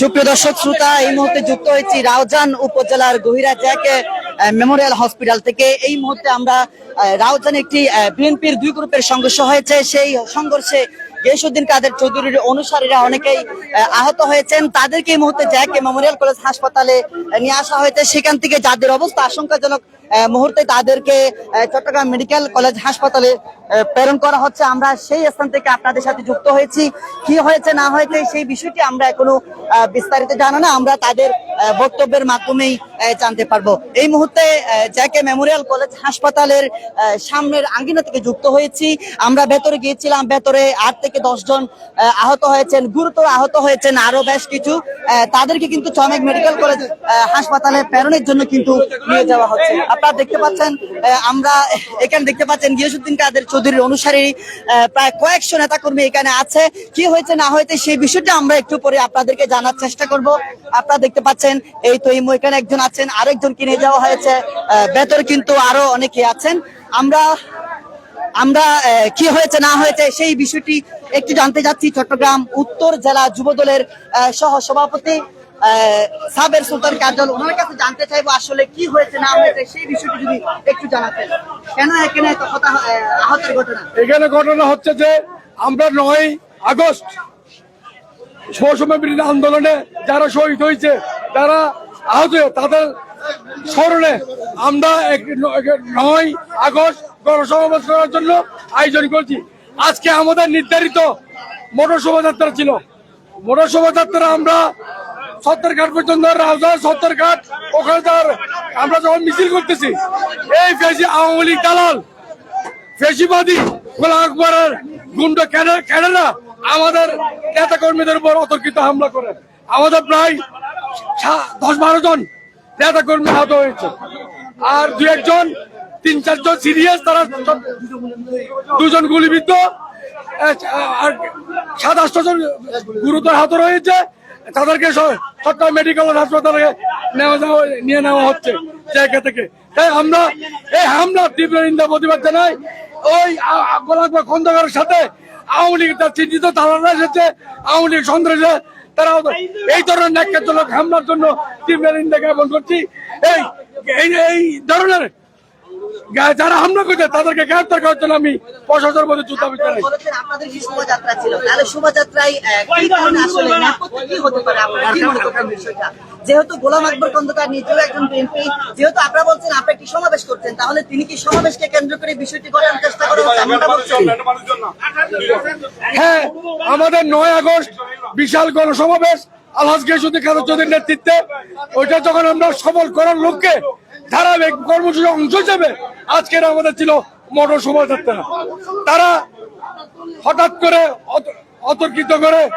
সুপ্রিয় দর্শক শ্রোতা এই মুহূর্তে যুক্ত হয়েছি রাউজান উপজেলার গহিরা জ্যাক মেমোরিয়াল হসপিটাল থেকে। এই মুহূর্তে আমরা রাউজানে একটি বিএনপির দুই গ্রুপের সংঘর্ষ হয়েছে। সেই সংঘর্ষে গিয়াসুদ্দিন কাদের চৌধুরীর অনুসারীরা অনেকেই আহ, আহত হয়েছেন। তাদেরকে এই মুহূর্তে জ্যাক মেমোরিয়াল কলেজ হাসপাতালে নিয়ে আসা হয়েছে। সেখান থেকে যাদের অবস্থা আশঙ্কাজনক মুহূর্তে তাদেরকে চট্টগ্রাম মেডিকেল কলেজ হাসপাতালে প্রেরণ করা হচ্ছে। আমরা সেই স্থান থেকে আপনাদের সাথে যুক্ত হয়েছি। কি হয়েছে, না হয়েছে, সেই বিষয়টি আমরা এখনও বিস্তারিত জানা না। আমরা তাদের বক্তব্যের মাধ্যমেই জানতে পারব। এই মুহূর্তে জ্যাকে মেমোরিয়াল কলেজ হাসপাতালের সামনের আঙ্গিনা থেকে যুক্ত হয়েছি। আমরা ভেতরে গিয়েছিলাম। ভেতরে আট থেকে দশ জন আহত হয়েছেন, গুরুতর আহত হয়েছেন আরও বেশ কিছু। তাদেরকে কিন্তু চমেক মেডিকেল কলেজ হাসপাতালে প্রেরণের জন্য কিন্তু নিয়ে যাওয়া হচ্ছে। আপনারা দেখতে পাচ্ছেন আমরা এখানে দেখতে পাচ্ছেন গিয়াসুদ্দিন কাদের চৌধুরীর অনুসারী প্রায় কয়েকশো নেতাকর্মী এখানে আছে। কি হয়েছে, না হয়েছে সেই বিষয়টা আমরা একটু পরে আপনাদেরকে জানার চেষ্টা করব। আপনারা দেখতে পাচ্ছেন, এই তো এখানে একজন আছেন, আরেকজন কিনে যাওয়া হয়েছে ভেতরে কিন্তু আরও অনেকে আছেন। আমরা আমরা কি হয়েছে, না হয়েছে, সেই বিষয়টি একটু জানতে যাচ্ছি। চট্টগ্রাম উত্তর জেলা যুবদলের সহ সভাপতি সাবের সুলতান কাজল, ওনার কাছে জানতে চাইব আসলে কি হয়েছে, না হয়েছে, সেই বিষয়টি যদি একটু জানাতেন কেন এখানে আহতের ঘটনা? এখানে ঘটনা হচ্ছে যে, আমরা নয় আগস্ট আন্দোলনে যারা শহীদ হয়েছে যারা আহত তাদের স্মরণে আমরা নয় আগস্ট গণসমাবেশ করার জন্য আয়োজন করছি। আজকে আমাদের নির্ধারিত মোটর শোভাযাত্রা ছিল। মোটর শোভাযাত্রা আমরা সত্তর ঘাট পর্যন্ত রাজা সত্তর ঘাট ওখানে তার আমরা যখন মিছিল করতেছি, এই ফেসি আওয়ামী লীগ দালাল, ফেসিবাদী গোলাম আকবরের গুন্ড না? আমাদের নেতা কর্মীদের উপর অতর্কিত হামলা করে। আমাদের প্রায় দশ বারো জন নেতা কর্মী আহত হয়েছে। আর দু একজন, তিন চারজন সিরিয়াস, তারা দুজন গুলিবিদ্ধ আর সাত, আটশো জন গুরুতর আহত রয়েছে। তাদেরকে স- চট্টগ্রাম মেডিকেল হাসপাতালে নেওয়া যাওয়া নিয়ে নেওয়া হচ্ছে জায়গা থেকে। তাই আমরা এই হামলা তীব্র নিন্দা প্রতিবাদ জানাই। ওই গোলাপ খন্দকারের সাথে আওয়ামী লীগ তার চিহ্নিত তারা এসেছে, আওয়ামী লীগ সন্ত্রাসে তারা এই ধরনের ন্যাক্কারজনক হামলার জন্য তীব্র নিন্দা জ্ঞাপন করছি। এই এই- ধরনের যারা হামলা করছে তাদেরকে গ্রেফতার করার জন্য আমি প্রশাসনের মধ্যে জুতা বিচারাই বলেছেন আপনাদের কি শোভাযাত্রা ছিল? তাহলে শোভাযাত্রায় আহ, কি কারণে আসলে নেপথ্যে কি হতে পারে? আপনারা কি করছেন বিষয়টা? যেহেতু গোলাম আকবর খন্দকার নিজেও একজন বিএনপি যেহেতু আপনারা বলছেন আপনি একটি সমাবেশ করছেন তাহলে তিনি কি সমাবেশকে কেন্দ্র করে বিষয়টি করার চেষ্টা করা হচ্ছে হ্যাঁ আমাদের নয় আগস্ট বিশাল গণসমাবেশ আলহাজ গেসুদ্দিন খালেদ চৌধুরীর নেতৃত্বে। ওইটা যখন আমরা সফল করার লক্ষ্যে ধারাবাহিক কর্মসূচির অংশ হিসেবে আজকের আমাদের ছিল মোটর শোভাযাত্রা। তারা হঠাৎ করে অত- অতর্কিত করে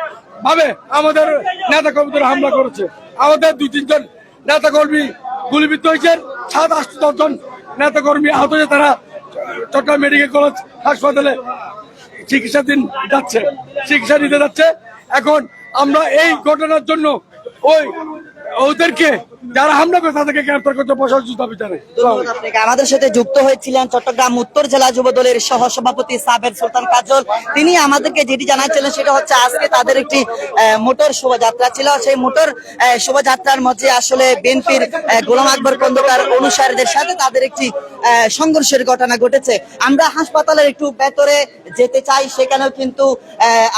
ভাবে আমাদের নেতা কর্মীদের হামলা করেছে। আমাদের দুই, তিনজন নেতা কর্মী গুলিবিদ্ধ হয়েছেন সাত, আট, দশজন নেতা কর্মী আহত হয়েছে। তারা চট্টগ্রাম মেডিকেল কলেজ হাসপাতালে চিকিৎসাধীন যাচ্ছে, চিকিৎসা নিতে যাচ্ছে। এখন আমরা এই ঘটনার জন্য ওই ওদেরকে যারা হামলা করে তাদেরকে গ্রেপ্তার করতে প্রশাসন আমাদের সাথে যুক্ত হয়েছিলেন চট্টগ্রাম উত্তর জেলা যুব দলের সাবের সুলতান কাজল। তিনি আমাদেরকে যেটি জানাচ্ছিলেন সেটা হচ্ছে আজকে তাদের একটি মোটর শোভাযাত্রা ছিল। সেই মোটর শোভাযাত্রার মধ্যে আসলে বিএনপির গোলাম আকবর খন্দকার অনুসারীদের সাথে তাদের একটি সংঘর্ষের ঘটনা ঘটেছে। আমরা হাসপাতালের একটু ভেতরে যেতে চাই, সেখানেও কিন্তু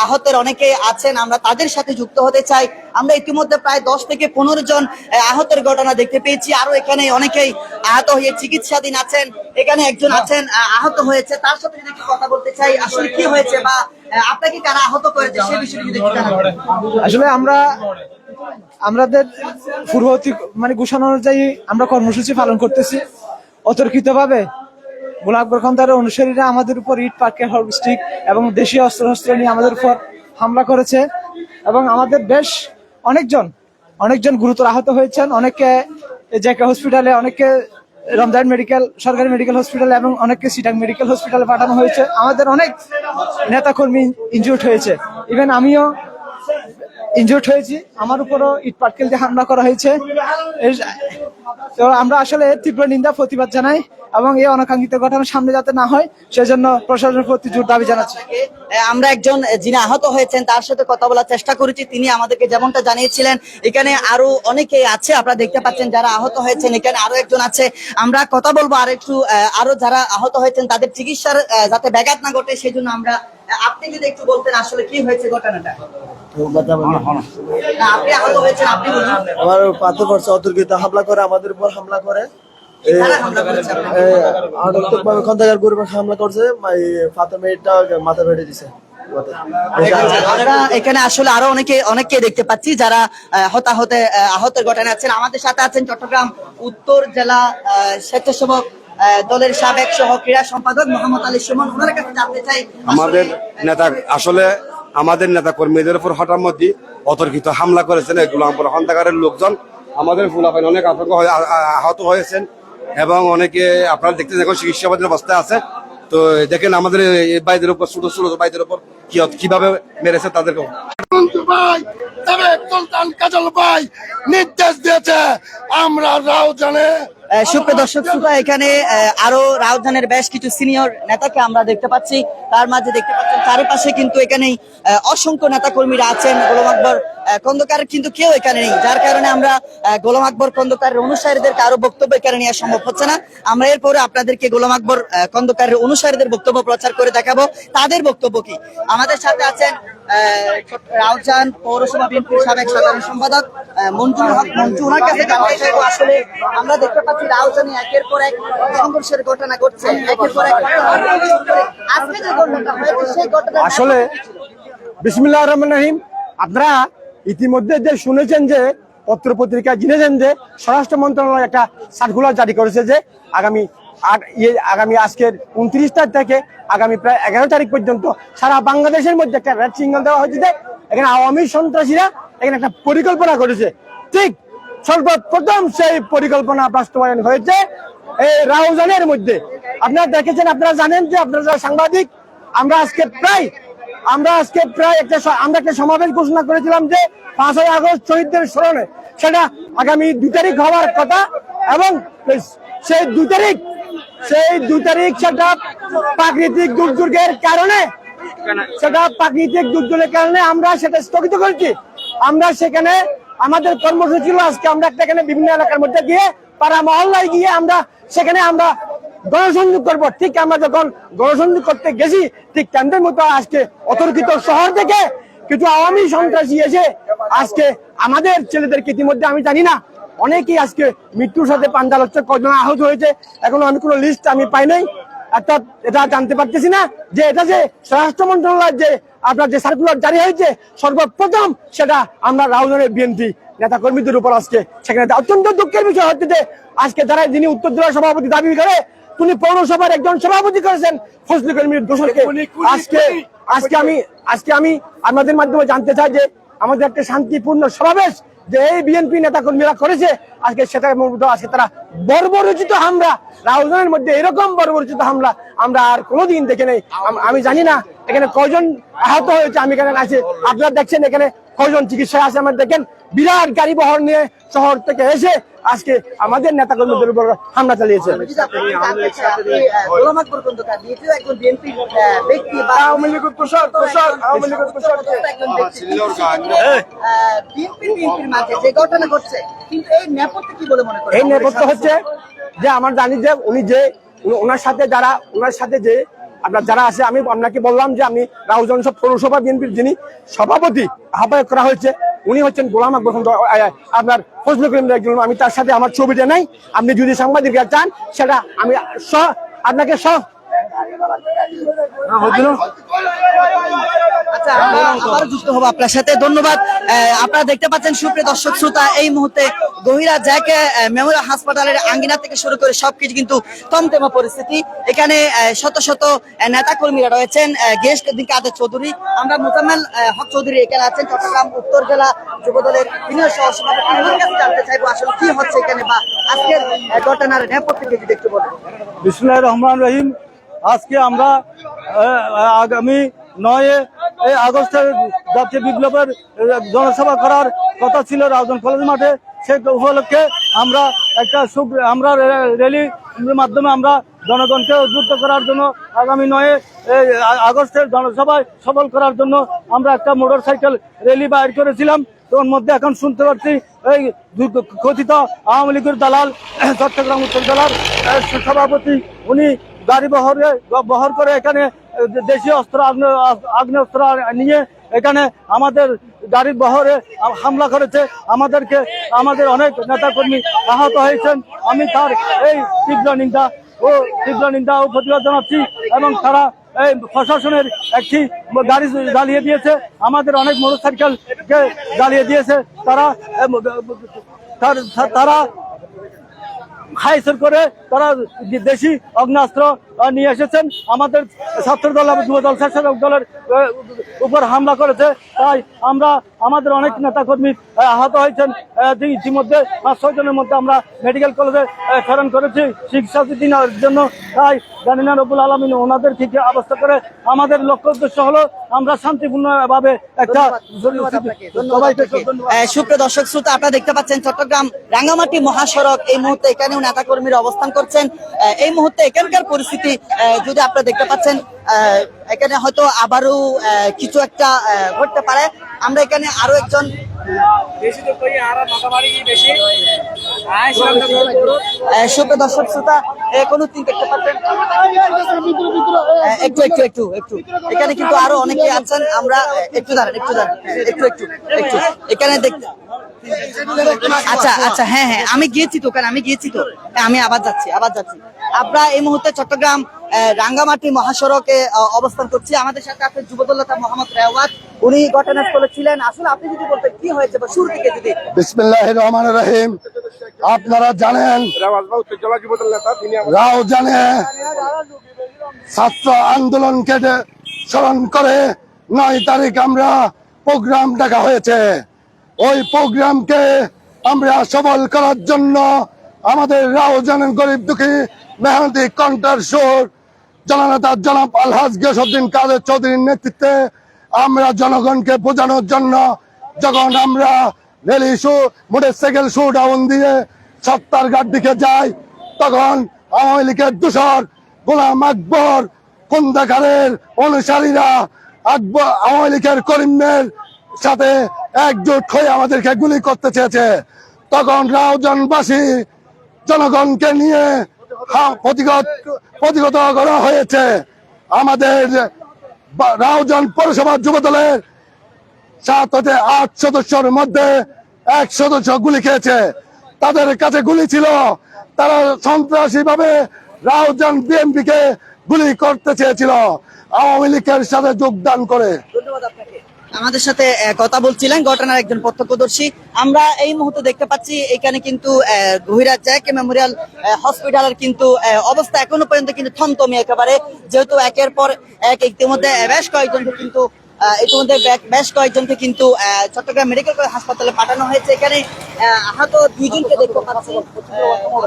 আহতের অনেকে আছেন। আমরা তাদের সাথে যুক্ত হতে চাই। আমরা ইতিমধ্যে প্রায় দশ থেকে পনেরো জন আহতের ঘটনা দেখতে পেয়েছি। আরও এখানে অনেকেই আহত হয়ে চিকিৎসাধীন আছেন। এখানে একজন আছেন আহত হয়েছে। তার সাথে যদি একটু কথা বলতে চাই, আসলে কি হয়েছে বা আপনাকে কারা আহত করেছে সে বিষয়ে যদি আসলে আমরা, আমাদের পূর্ববর্তী মানে ঘোষণা অনুযায়ী আমরা কর্মসূচি পালন করতেছি। অতর্কিত ভাবে গোলাপ আকবর খন্দারের অনুসারীরা আমাদের উপর ইট পার্কের হরস্টিক এবং দেশীয় অস্ত্র শস্ত্র নিয়ে আমাদের উপর হামলা করেছে। এবং আমাদের বেশ অনেকজন অনেকজন গুরুতর আহত হয়েছেন অনেকে জেকে হসপিটালে অনেকে রমজান মেডিকেল সরকারি মেডিকেল হসপিটাল এবং অনেককে সিটাং মেডিকেল হসপিটালে পাঠানো হয়েছে। আমাদের অনেক নেতাকর্মী ইনজুর্ড হয়েছে। ইভেন আমিও ইনজুর্ড হয়েছি। আমার উপরও ইট পাটকেল দিয়ে হামলা করা হয়েছে। তো আমরা আসলে তীব্র নিন্দা, প্রতিবাদ জানাই এবং এই অনাকাঙ্ক্ষিত ঘটনা সামনে যাতে না হয়, সেজন্য প্রশাসনের প্রতি জোর দাবি জানাচ্ছি। আমরা একজন যিনি আহত হয়েছেন, তার সাথে কথা বলার চেষ্টা করেছি। তিনি আমাদেরকে যেমনটা জানিয়েছিলেন, এখানে আরও অনেকে আছে, আপনারা দেখতে পাচ্ছেন যারা আহত হয়েছেন, এখানে আরও একজন আছে। আমরা কথা বলব আর একটু আরও যারা আহত হয়েছেন, তাদের চিকিৎসার যাতে ব্যাঘাত না ঘটে সেই জন্য আমরা আপনি যদি একটু বলতেন আসলে কি হয়েছে ঘটনাটা? আপনি আহত হয়েছেন আপনি আমার পাথর পড়ছে অতর্কিত হামলা করে আমাদের উপর হামলা করে। এই, কারা হামলা করেছে আপনাকে? এই, আটকভাবে খন্দকার গ্রুপে হামলা করছে এই মেয়েটা মাথা ফেটে দিছে। আমরা এখানে আসলে আরও অনেকে অনেককে দেখতে পাচ্ছি যারা হতাহতে আহ, আহতের ঘটনা আছেন। আমাদের সাথে আছেন চট্টগ্রাম উত্তর জেলা স্বেচ্ছাসেবক দলের সাবেক সহ ক্রীড়া সম্পাদক মোহাম্মদ আলী সুমন ওনার কাছে জানতে চাই আমাদের নেতা আসলে আমাদের নেতা কর্মীদের উপর হঠাৎ মধ্যে অতর্কিত হামলা করেছেন এগুলো আমরা হন্তাকারের লোকজন। আমাদের ফুলাফাইন অনেক আতঙ্ক হয়ে- আহত হয়েছেন এবং অনেকে আপনারা দেখতে দেখুন চিকিৎসাবাদের অবস্থায় আছে। তো দেখেন আমাদের এই বাইদের উপর ছোট ছোট বাইদের উপর কি কীভাবে মেরেছে তাদেরকে ভাই তবে সুলতান কাজল ভাই নির্দেশ দিয়েছে আমরা রাও জানে সুপ্রিয় দর্শক শ্রোতা এখানে আরও রাউজানের বেশ কিছু সিনিয়র নেতাকে আমরা দেখতে পাচ্ছি। তার মাঝে দেখতে পাচ্ছেন চারিপাশে কিন্তু এখানে অসংখ্য নেতা কর্মীরা আছেন। গোলাম আকবর আহ, খন্দকার কিন্তু কেউ এখানে নেই যার কারণে আমরা গোলাম আকবর খন্দকারের অনুসারীদেরকে আরও বক্তব্য এখানে নেওয়া সম্ভব হচ্ছে না। আমরা এরপরে আপনাদেরকে গোলাম আকবর আহ, খন্দকারের অনুসারীদের বক্তব্য প্রচার করে দেখাবো। তাদের বক্তব্য কি? আমাদের সাথে আছেন রাউজান পৌরসভা বিএনপির সাবেক সাধারণ সম্পাদক মঞ্জুর হক। মঞ্জু ওনার কাছে আসলে আমরা দেখতে পাচ্ছি একের পর এক সংঘর্ষের ঘটনা ঘটছে, একের পর এক আজকে যে ঘটনাটা হয়েছে, সেই ঘটনা আসলে বিসমিল্লাহ রহমান রহিম, আপনারা ইতিমধ্যে যে শুনেছেন যে পত্র পত্রিকা জেনেছেন যে, স্বরাষ্ট্র মন্ত্রণালয় একটা সার্কুলার জারি করেছে যে, আগামী আগামী আজকের উনত্রিশ তারিখ থেকে আগামী প্রায় এগারো তারিখ পর্যন্ত সারা বাংলাদেশের মধ্যে একটা রেড সিগন্যাল দেওয়া হয়েছে এখানে আওয়ামী সন্ত্রাসীরা এখানে একটা পরিকল্পনা করেছে। ঠিক সর্বপ্রথম সেই পরিকল্পনা বাস্তবায়ন হয়েছে এই রাউজানের মধ্যে। আপনারা দেখেছেন, আপনারা জানেন যে আপনারা সাংবাদিক, আমরা আজকে প্রায়, আমরা আজকে প্রায় একটা আমরা একটা সমাবেশ ঘোষণা করেছিলাম যে পাঁচই আগস্ট শহীদদের স্মরণে। সেটা আগামী দুই তারিখ হওয়ার কথা এবং সেই দু তারিখ, সেই দু তারিখ সেটা প্রাকৃতিক দুর্যোগের কারণে, সেটা প্রাকৃতিক দুর্যোগের কারণে আমরা সেটা স্থগিত করেছি। আমরা সেখানে আমাদের কর্মসূচি ছিল আজকে আমরা একটা এখানে বিভিন্ন এলাকার মধ্যে গিয়ে, পাড়া মহল্লায় গিয়ে আমরা সেখানে আমরা গণসংযোগ করব। ঠিক আমরা যখন গণসংযোগ করতে গেছি, ঠিক কেন্দ্রের মতো আজকে অতর্কিত শহর থেকে কিছু আওয়ামী সন্ত্রাসী এসে আজকে আমাদের ছেলেদেরকে ইতিমধ্যে আমি জানি না অনেকেই আজকে মৃত্যুর সাথে পাঞ্জাল হচ্ছে কজন আহত হয়েছে এখনও আমি কোনো লিস্ট আমি পাই নাই। অর্থাৎ এটা জানতে পারতেছি না যে এটা যে স্বরাষ্ট্র মন্ত্রণালয় যে আপনার যে সার্কুলার জারি হয়েছে সর্বপ্রথম সেটা আমরা রাহুলের বিএনপি নেতা কর্মীদের উপর আজকে সেখানে অত্যন্ত দুঃখের বিষয় হচ্ছে যে আজকে যারা যিনি উত্তর জেলা সভাপতি দাবি করে তিনি পৌরসভার একজন সভাপতি করেছেন ফজলি কর্মীর দোষরকে। আজকে আজকে আমি আজকে আমি আপনাদের মাধ্যমে জানতে চাই যে আমাদের একটা শান্তিপূর্ণ সমাবেশ যে এই বিএনপি নেতা কর্মীরা করেছে। আজকে সেটা আজকে তারা বর্বরচিত হামলা। রাহুলের মধ্যে এরকম বর্বরচিত হামলা আমরা আর কোনোদিন দেখে নেই। আমি জানি না এখানে কয়জন আহত হয়েছে, আমি এখানে আছি। আপনারা দেখছেন এখানে কয়জন চিকিৎসায় আছে, আমার দেখেন। বিরাট গাড়ি বহর নিয়ে শহর থেকে এসে আজকে আমাদের নেতা কর্মীদের উপর হামলা চালিয়েছে। এই। নেপথ্যে কি বলে মনে করেন? এই নেপথ্য হচ্ছে যে আমার জানি যে উনি যে ওনার সাথে যারা ওনার সাথে যে আপনার যারা আছে আমি আপনাকে বললাম যে আমি রাউজন সব পৌরসভা বিএনপির যিনি সভাপতি আহ্বায়ক করা হয়েছে উনি হচ্ছেন গোলাম আকবর আপনার ফজল করিম একজন আমি তার সাথে আমার ছবিটা নাই। আপনি যদি সাংবাদিকরা চান, সেটা আমি আপনাকে সহ আচ্ছা আমরা আবার যুক্ত হব আপনার সাথে। ধন্যবাদ। আপনারা দেখতে পাচ্ছেন সুপ্রিয় দর্শক শ্রোতা এই মুহূর্তে গহিরা জ্যাকে মেমোরিয়াল হাসপাতালের আঙ্গিনা থেকে শুরু করে সবকিছু কিন্তু তমতেমা পরিস্থিতি। এখানে শত শত নেতা কর্মীরা রয়েছেন। গেস্ট কাদের চৌধুরী। আমরা আহ, হক চৌধুরী এখানে আছেন। চট্টগ্রাম উত্তর জেলা যুবদলের সিনিয়র সহ ওনার কাছে জানতে চাইব আসলে কি হচ্ছে এখানে বা আজকের ঘটনার নেপথ্যে যদি একটু বলেন। বিসমুল্লাহ রহমান রহিম। আজকে আমরা আগামী নয় আগস্টের জাতীয় বিপ্লবের জনসভা করার কথা ছিল রাউজান কলেজ মাঠে। সেই উপলক্ষে আমরা একটা আমরা রে- র্যালির মাধ্যমে আমরা জনগণকে উদ্বুদ্ধ করার জন্য আগামী নয় আগস্টের জনসভায় সফল করার জন্য আমরা একটা মোটর সাইকেল র্যালি বাইর করেছিলাম। তোর মধ্যে এখন শুনতে পাচ্ছি এই কথিত আওয়ামী লীগের দালাল, চট্টগ্রাম উত্তর জেলার সভাপতি, উনি গাড়ি বহরে, বহর করে এখানে দেশীয় অস্ত্র আগ্নে- আগ্নেয়াস্ত্র নিয়ে এখানে আমাদের গাড়ির বহরে হামলা করেছে। আমাদেরকে, আমাদের অনেক নেতাকর্মী আহত হয়েছেন। আমি তার এই তীব্র নিন্দা ও তীব্র নিন্দা ও প্রতিবাদ জানাচ্ছি এবং তারা এই প্রশাসনের একটি গাড়ি জ্বালিয়ে দিয়েছে। আমাদের অনেক মোটরসাইকেলকে জ্বালিয়ে দিয়েছে। তারা, তার- তারা হাইসের করে তারা দেশি অগ্নাস্ত্র নিয়ে এসেছেন। আমাদের ছাত্র দল এবং যুব দল স্বেচ্ছাসেবক দলের উপর হামলা করেছে। তাই আমরা আমাদের অনেক নেতাকর্মী আহ, আহত হয়েছেন। ইতিমধ্যে পাঁচ ছয় জনের মধ্যে আমরা মেডিকেল কলেজে প্রেরণ করেছি চিকিৎসা নেওয়ার জন্য। তাই জানি না রবুল আলমিন ওনাদের ঠিক অবস্থা করে। আমাদের লক্ষ্য উদ্দেশ্য হলো আমরা শান্তিপূর্ণভাবে একটা সুপ্রিয় দর্শক শ্রোতা আপনারা দেখতে পাচ্ছেন চট্টগ্রাম রাঙ্গামাটি মহাসড়ক। এই মুহূর্তে এখানেও নেতা কর্মীরা অবস্থান করছেন। এই মুহূর্তে এখানকার পরিস্থিতি আহ, যদি আপনারা দেখতে পাচ্ছেন এখানে হয়তো আবারও কিছু একটা ঘটতে পারে। আমরা এখানে আরও একজন আহ, দর্শক শ্রোতা কোনো তিন দেখতে পাচ্ছেন একটু একটু একটু একটু। এখানে কিন্তু আরও অনেকে আছেন আমরা একটু দাঁড়ান একটু দাঁড়ান একটু একটু একটু। এখানে দেখতে আচ্ছা আচ্ছা হ্যাঁ হ্যাঁ আমি গিয়েছি তো ওখানে আমি গিয়েছি তো। আমি আবার যাচ্ছি আবার যাচ্ছি। আমরা এই মুহূর্তে চট্টগ্রাম রাঙ্গামাটি মহাসড়কে অবস্থান করছি। আমাদের সাথে আছে যুবদলতা মোহাম্মদ রেওয়াত। উনি ঘটনাস্থলে ছিলেন। আসলে আপনি যদি বলতেন কি হয়েছে বা শুরু থেকে যদি। বিসমিল্লাহ রহমান রহিম। আপনারা জানেন রাও জানে ছাত্র আন্দোলনকে স্মরণ করে নয় তারিখ আমরা প্রোগ্রাম ডাকা হয়েছে। ওই প্রোগ্রামকে আমরা সবল করার জন্য আমাদের রাও জানেন গরিব দুঃখী মেহনতি কন্টার সুর জননেতা জনাব আলহাজ গিয়াসুদ্দিন কাদের চৌধুরীর নেতৃত্বে আমরা জনগণকে বোঝানোর জন্য যখন আমরা rally show, motorcycle showdown দিয়ে সত্তার ঘাট দিকে যাই, তখন আওয়ামী লীগের দূষর গোলাম আকবর কুন্দাকারের অনুসারীরা আকবর, আওয়ামী লীগের করিমের সাথে একজোট হয়ে আমাদেরকে গুলি করতে চেয়েছে। তখন রাউজনবাসী জনগণকে নিয়ে প্রতিগত প্রতিগত করা হয়েছে। আমাদের রাউজান পৌরসভা যুব দলের সাত হতে আট সদস্যের মধ্যে এক সদস্য গুলি খেয়েছে। তাদের কাছে গুলি ছিল। তারা সন্ত্রাসী ভাবে রাউজান বিএনপি কে গুলি করতে চেয়েছিল। আওয়ামী লীগের সাথে যোগদান করে। ধন্যবাদ আপনাকে। আমাদের সাথে কথা বলছিলেন ঘটনার একজন প্রত্যক্ষদর্শী। আমরা এই মুহূর্তে দেখতে পাচ্ছি এখানে কিন্তু আহ, গহিরা জ্যাক মেমোরিয়াল হসপিটালের কিন্তু অবস্থা এখনও পর্যন্ত কিন্তু থমথমি একেবারে। যেহেতু একের পর এক ইতিমধ্যে বেশ কয়েকজনকে কিন্তু ইতিমধ্যে বেশ কয়েকজনকে কিন্তু চট্টগ্রাম মেডিকেল কলেজ হাসপাতালে পাঠানো হয়েছে। এখানে আহত দুইজনকে দেখতে পাচ্ছি।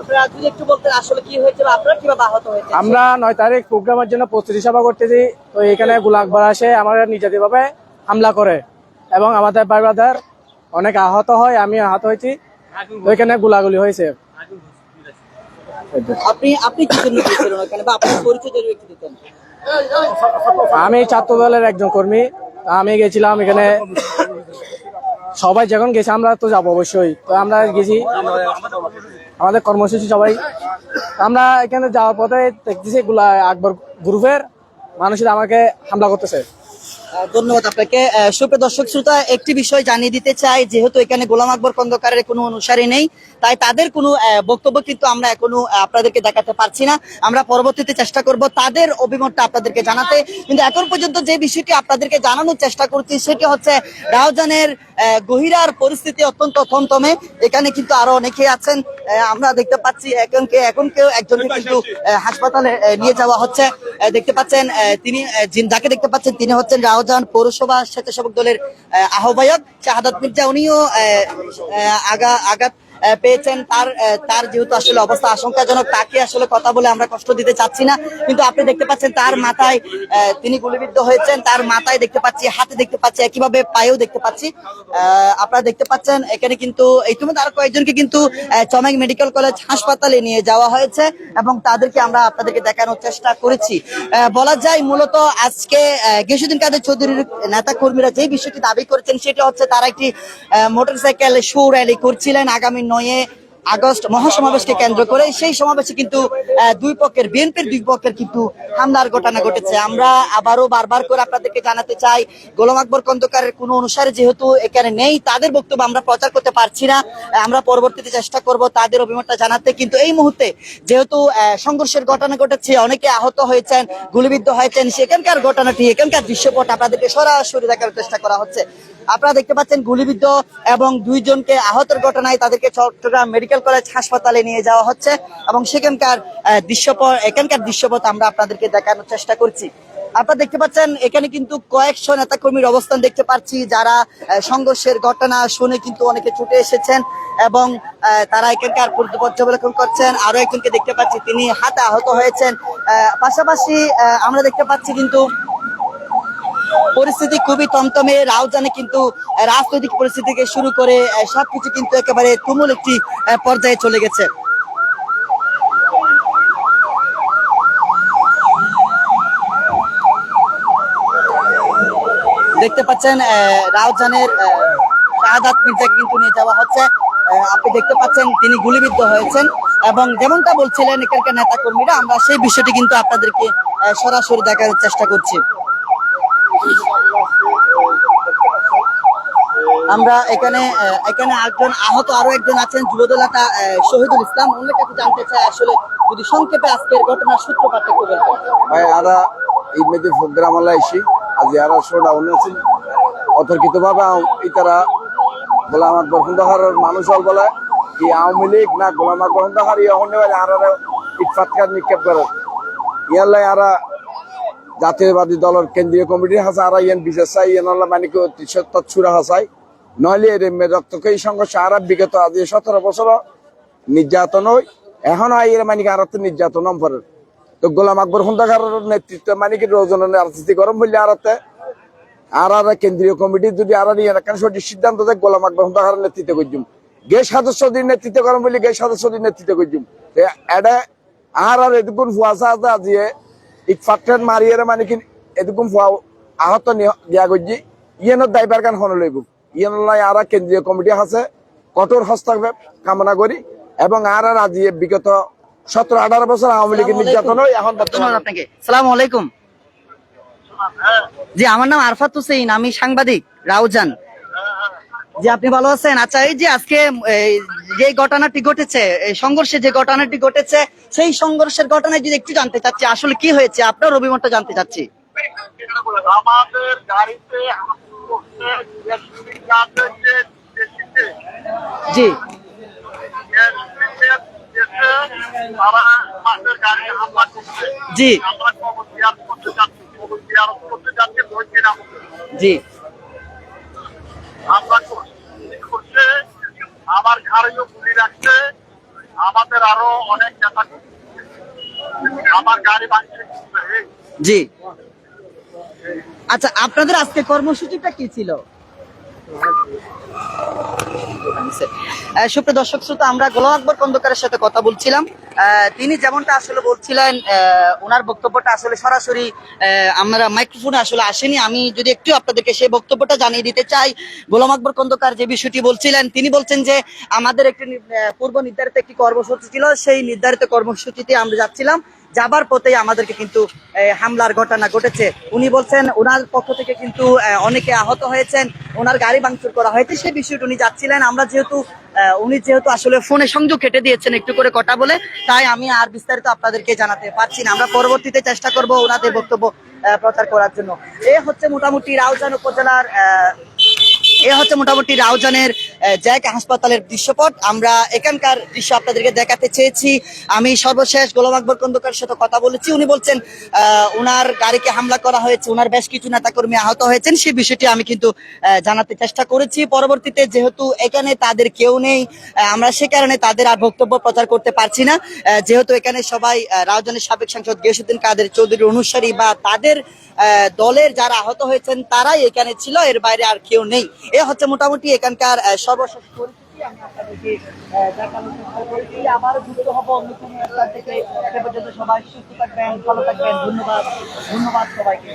আপনারা যদি একটু বলতেন আসলে কি হয়েছিল আপনারা কীভাবে আহত হয়েছে আমরা নয় তারিখ প্রোগ্রামের জন্য প্রস্তুতি সভা করতেছি। তো এখানে গুলা আসে আমাদের নির্যাতিত ভাবে হামলা করে। এবং আমাদের পরিবারদের অনেক আহত হয় আমি আহত হয়েছি। তো এখানে গুলাগুলি হয়েছে। আপনি আপনি কি জন্য বা আপনার পরিচয় যদি একটু দিতেন? আমি ছাত্র দলের একজন কর্মী। আমি গেছিলাম এখানে। সবাই যখন গেছে আমরা তো যাব অবশ্যই। তো আমরা গেছি। আমাদের কর্মসূচি সবাই। আমরা এখানে যাওয়ার পথে দেখতেছি গুলা আকবর গ্রুপের মানুষের আমাকে হামলা করতেছে। ধন্যবাদ আপনাকে। সুপ্রিয় দর্শক শ্রোতা একটি বিষয় জানিয়ে দিতে চাই যেহেতু এখানে গোলাম আকবর খন্দকারের কোনো অনুসারী নেই তাই তাদের কোনো বক্তব্য কিন্তু আমরা এখনও আপনাদেরকে দেখাতে পারছি না। আমরা পরবর্তীতে চেষ্টা করব তাদের অভিমতটা আপনাদেরকে জানাতে। কিন্তু এখন পর্যন্ত যে বিষয়টি আপনাদেরকে জানানোর চেষ্টা করছি সেটি হচ্ছে রাউজানের আহ, গহিরার পরিস্থিতি অত্যন্ত থমথমে। এখানে কিন্তু আরও অনেকে আছেন আমরা দেখতে পাচ্ছি এখনকে এখন কেউ একজনকে কিন্তু হাসপাতালে নিয়ে যাওয়া হচ্ছে। দেখতে পাচ্ছেন তিনি যাকে দেখতে পাচ্ছেন তিনি হচ্ছেন রাউজান পৌরসভা স্বেচ্ছাসেবক দলের আহ, আহ্বায়ক। শাহাদাত মির্জা উনিও আগা আঘাত পেয়েছেন, তার তার যেহেতু আসলে অবস্থা আশঙ্কাজনক, তাকে আসলে কথা বলে আমরা কষ্ট দিতে চাচ্ছি না। কিন্তু আপনি দেখতে পাচ্ছেন, তার মাথায় তিনি গুলিবিদ্ধ হয়েছেন, তার মাথায় দেখতে পাচ্ছি, হাতে দেখতে পাচ্ছি, একইভাবে পায়েও দেখতে পাচ্ছি। আপনারা দেখতে পাচ্ছেন, এখানে কিন্তু ইতিমধ্যে আরও কয়েকজনকে কিন্তু চমেক মেডিকেল কলেজ হাসপাতালে নিয়ে যাওয়া হয়েছে এবং তাদেরকে আমরা আপনাদেরকে দেখানোর চেষ্টা করেছি। বলা যায় মূলত আজকে গিয়াসুদ্দিন কাদের চৌধুরীর নেতা কর্মীরা যে বিষয়টি দাবি করেছেন, সেটা হচ্ছে তারা একটি মোটরসাইকেল শো র্যালি করছিলেন আগামী নয়ে আগস্ট মহাসমাবেশকে কেন্দ্র করে, সেই সমাবেশে কিন্তু দুই পক্ষের, বিএনপির দুই পক্ষের কিন্তু হামলার ঘটনা ঘটেছে। আমরা আবারও বারবার করে আপনাদেরকে জানাতে চাই, গোলাম আকবর খন্দকারের কোনো অনুসারে যেহেতু এখানে নেই, তাদের বক্তব্য আমরা প্রচার করতে পারছি না আমরা পরবর্তীতে চেষ্টা করব তাদের অভিমতটা জানাতে। কিন্তু এই মুহূর্তে যেহেতু সংঘর্ষের ঘটনা ঘটেছে, অনেকে আহত হয়েছেন, গুলিবিদ্ধ হয়েছেন, সেখানকার ঘটনাটি, এখানকার দৃশ্যপট আপনাদেরকে সরাসরি দেখার চেষ্টা করা হচ্ছে। আপনারা দেখতে পাচ্ছেন, গুলিবিদ্ধ এবং দুইজনকে আহতের ঘটনায় তাদেরকে চট্টগ্রাম মেডিকেল কলেজ হাসপাতালে নিয়ে যাওয়া হচ্ছে এবং সেখানকার আহ, দৃশ্যপট এখানকার দৃশ্যপট আমরা আপনাদেরকে দেখানোর চেষ্টা করছি। আপনারা দেখতে পাচ্ছেন এখানে কিন্তু কয়েকশো নেতাকর্মীর অবস্থান দেখতে পাচ্ছি যারা সংঘর্ষের ঘটনা শুনে কিন্তু অনেকে ছুটে এসেছেন এবং তারা এখানকার পর্য- পর্যবেক্ষণ করছেন। আরও একজনকে দেখতে পাচ্ছি তিনি হাতে আহত হয়েছেন। পাশাপাশি আমরা দেখতে পাচ্ছি কিন্তু পরিস্থিতি খুবই তমতমে। রাউজানে কিন্তু রাজনৈতিক পরিস্থিতি থেকে শুরু করে সবকিছু কিন্তু একেবারে তুমুল একটি পর্যায়ে চলে গেছে। দেখতে পাচ্ছেন রাউজানের শাহাদাত মির্জাকে কিন্তু নিয়ে যাওয়া হচ্ছে। আপনি দেখতে পাচ্ছেন, তিনি গুলিবিদ্ধ হয়েছেন এবং যেমনটা বলছিলেন এখানকার নেতা কর্মীরা আমরা সেই বিষয়টি কিন্তু আপনাদেরকে সরাসরি দেখার চেষ্টা করছি। আমরা এখানে এখানে একজন আহত আরও একজন আছেন যুবদলাটা আহ, শহীদুল ইসলাম। ওনার কাছে জানতে চাই আসলে যদি সংক্ষেপে আজকের ঘটনার সূত্রপাত একটু বলতেন ভাই আরা এই মেয়েদের প্রোগ্রাম আলা আইসি আজ আরা শো ডাউন আছে অতর্কিত ভাবে ইতারা গোলাম আকবর খন্দকারের মানুষ হল বলে কি আওয়ামী লীগ না গোলাম খন্দকার ইয়ে হনে বলে আরা ইটফাতকার নিক্ষেপ করে। ইয়ালাই আরা জাতীয়বাদী দলের কেন্দ্রীয় কমিটির হাসা আরা ইয়ান বিশেষ চাই ইয়ান হল্লা মানে কি সত্তর ছুরা হাসাই। নইলে এর রক্তকে এই সংঘর্ষ আরা বিগত আজ সতেরো বছর নির্যাতন হই এখন আইয়ের মানে কি আরতে নির্যাতন পরে তো গোলাম আকবর খন্দকারের নেতৃত্ব মানে কি রোজনের রাজনীতি গরম বললে আরতে আর আর কেন্দ্রীয় কমিটি যদি আর নিয়ে রাখেন সঠিক সিদ্ধান্ত দেয়, গোলাম আকবর খন্দকারের নেতৃত্ব করছুম গে সদস্যদের নেতৃত্ব গরম বললে গে সদস্যদের নেতৃত্ব করছুম এটা আর আর এদুকুন ফুয়াশা আছে আজিয়ে ইটফাটেন মারিয়ে মানে কি ফুয়া আহত গিয়া করছি ইয়েনের দায়বার কান হন লইব। ইয়েন লাই আর কেন্দ্রীয় কমিটি আছে কঠোর হস্তক্ষেপ কামনা করি এবং আর আর আজিয়ে বিগত সতেরো আঠারো বছর আওয়ামী লীগের নির্যাতন এখন বর্তমানে আপনাকে। সালাম আলাইকুম। জি আমার নাম আরফাত হুসেইন আমি সাংবাদিক রাউজান। জি আপনি ভালো আছেন? আচ্ছা এই যে আজকে যে ঘটনাটি ঘটেছে এই সংঘর্ষে যে ঘটনাটি ঘটেছে সেই সংঘর্ষের ঘটনায় যদি একটু জানতে চাচ্ছি আসলে কি হয়েছে? আপনার অভিমতটা জানতে চাচ্ছি। আমাদের গাড়িতে যে জি জি। আমরা কবর জিয়ারত করতে যাচ্ছি কবর জিয়ারত করতে যাচ্ছি বইকে নাম জি হামলা করছে করছে আমার ঘাড়েও গুলি রাখছে আমাদের আরও অনেক নেতা আমার গাড়ি ভাঙছে জি। আচ্ছা আপনাদের আজকে কর্মসূচিটা কি ছিল? সুপ্রিয় দর্শক, শ্রোতা, আমরা গোলাম আকবর কন্দকারের সাথে কথা বলছিলাম। তিনি যেমনটা আসলে বলছিলেন ওনার বক্তব্যটা আসলে সরাসরি আমরা মাইক্রোফোনে আসলে আসেনি। আমি যদি একটু আপনাদেরকে সেই বক্তব্যটা জানিয়ে দিতে চাই, গোলাম আকবর খন্দকার যে বিষয়টি বলছিলেন, তিনি বলছেন যে আমাদের একটি পূর্ব নির্ধারিত একটি কর্মসূচি ছিল, সেই নির্ধারিত কর্মসূচিতে আমরা যাচ্ছিলাম। যাবার পথেই আমাদেরকে কিন্তু হামলার ঘটনা ঘটেছে। উনি বলছেন ওনার পক্ষ থেকে কিন্তু অনেকে আহত হয়েছেন। ওনার গাড়ি ভাঙচুর করা হয়েছে। সেই বিষয়টি উনি যাচ্ছিলেন। আমরা যেহেতু উনি যেহেতু আসলে ফোনে সংযোগ কেটে দিয়েছেন একটু করে কথা বলে, তাই আমি আর বিস্তারিত আপনাদেরকে জানাতে পারছি না। আমরা পরবর্তীতে চেষ্টা করব ওনাদের বক্তব্য প্রচার করার জন্য। এ হচ্ছে মোটামুটি রাউজান উপজেলার এ হচ্ছে মোটামুটি রাউজানের জ্যাক হাসপাতালের দৃশ্যপট। আমরা এখানকার দৃশ্য আপনাদেরকে দেখাতে চেয়েছি। আমি সর্বশেষ গোলাম আকবর খন্দকার সাথে কথা বলেছি। উনি বলছেন ওনার গাড়িকে হামলা করা হয়েছে ওনার বেশ কিছু নেতাকর্মী আহত হয়েছেন। সেই বিষয়টি আমি কিন্তু জানাতে চেষ্টা করেছি। পরবর্তীতে যেহেতু এখানে তাদের কেউ নেই আমরা সে কারণে তাদের আর বক্তব্য প্রচার করতে পারছি না। যেহেতু এখানে সবাই রাউজানের সাবেক সাংসদ গিয়াসুদ্দিন কাদের চৌধুরীর অনুসারী বা তাদের দলের যারা আহত হয়েছেন, তারাই এখানে ছিল। এর বাইরে আর কেউ নেই। এ হচ্ছে মোটামুটি এখানকার সর্বশেষ পরিস্থিতি। আমি আপনাদেরকে আবারও যুক্ত হব অন্য কোনো একটা থেকে পর্যন্ত সবাই সুস্থ থাকবেন, ভালো থাকবেন। ধন্যবাদ। ধন্যবাদ সবাইকে।